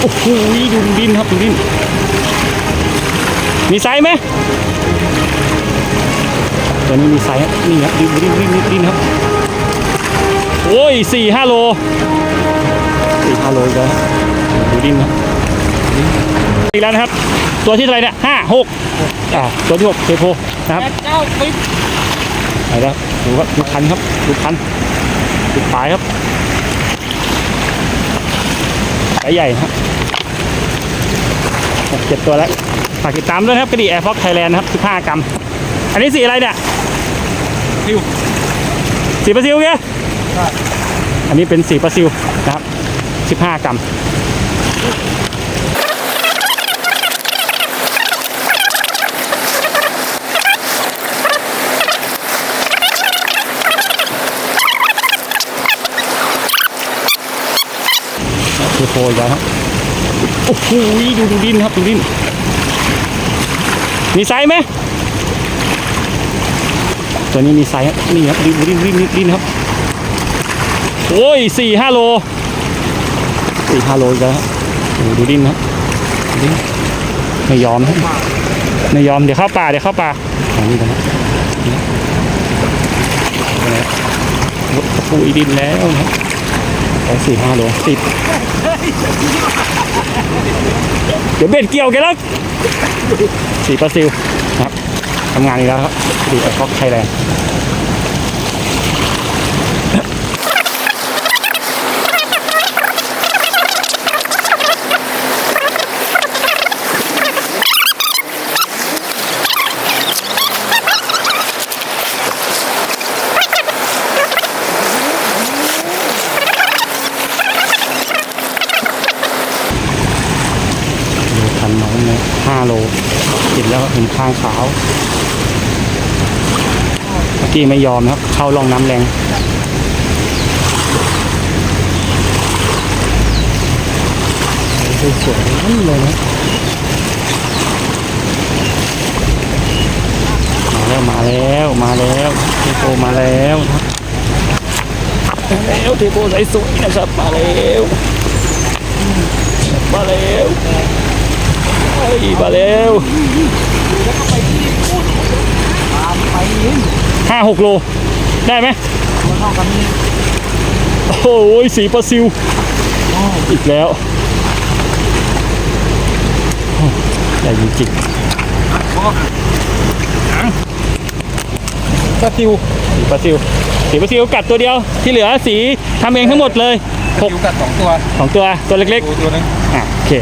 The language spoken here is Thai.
โอ้โหดูดินครับดูดิน มีไซส์ไหมตัวนี้มีไซส์นี่ครับดินดินดินดินดินครับ โอ้ยสี่ห้าโลสี่ห้าโลอีกแล้วดูดินครับอีกแล้วนะครับ ตัวที่เท่าไหรเนี่ยห้าหกอ่าตัวที่หกเทโพนะครับเจ้าไปไปแล้วดูครับดูคันครับดูคันดูปลายครับสายใหญ่ครับ เจ็ดตัวแล้วฝากติดตามด้วยนะครับกระดี่แอร์ฟ็อกไทยแลนด์นะครับ15กรัม อันนี้สีอะไรเนี่ยซิวสีปลาซิวเงี้ยอันนี้เป็นสีปลาซิวนะครับ15กรัมคือโฟยครับ โอ้โหดูดูดินครับดูดิน มีไซส์ไหมตัวนี้มีไซส์ครับนี่ครับดินดินดินดินดินครับโอ้ยสี่ห้าโลสี่ห้าโลแล้วครับโอ้ดูดินครับดินไม่ยอมไม่ยอมเดี๋ยวเข้าป่าเดี๋ยวเข้าป่าอันนี้นะครับนี่นะครับปุยดินแล้วนะครับ ไปสี่ห้าโลติด เดี๋ยวเบ็ดเกี่ยวกันแล้วสีปลาซิลครับทำงานอีกแล้วครับดีไอคอกไทยแลนด์คันน้องเนี่ย ห้าโลกินแล้วเห็นข้างขาวเมื่อกี้ไม่ยอมนะครับ เข้าร่องน้ำแรงสวยๆนั่นเลยนะมาแล้วมาแล้วมาแล้วเทโปมาแล้วครับมาแล้วเทโปใสสวยนะครับมาแล้วมาแล้ว ยมาแล้วตามไปนี่ห้าหกโล ได้ไหมตัวเท่ากันนี่โอ้โหสีปลาซิว อีกแล้วโอ้ใหญ่จริงก็ซิวๆสีปลาซิว สีปลาซิวกัดตัวเดียว ที่เหลือสีทำเองทั้งหมดเลยหกซิวกัดสองตัวสองตัว ตัวเล็กตัวตัวนึงๆอะโอเค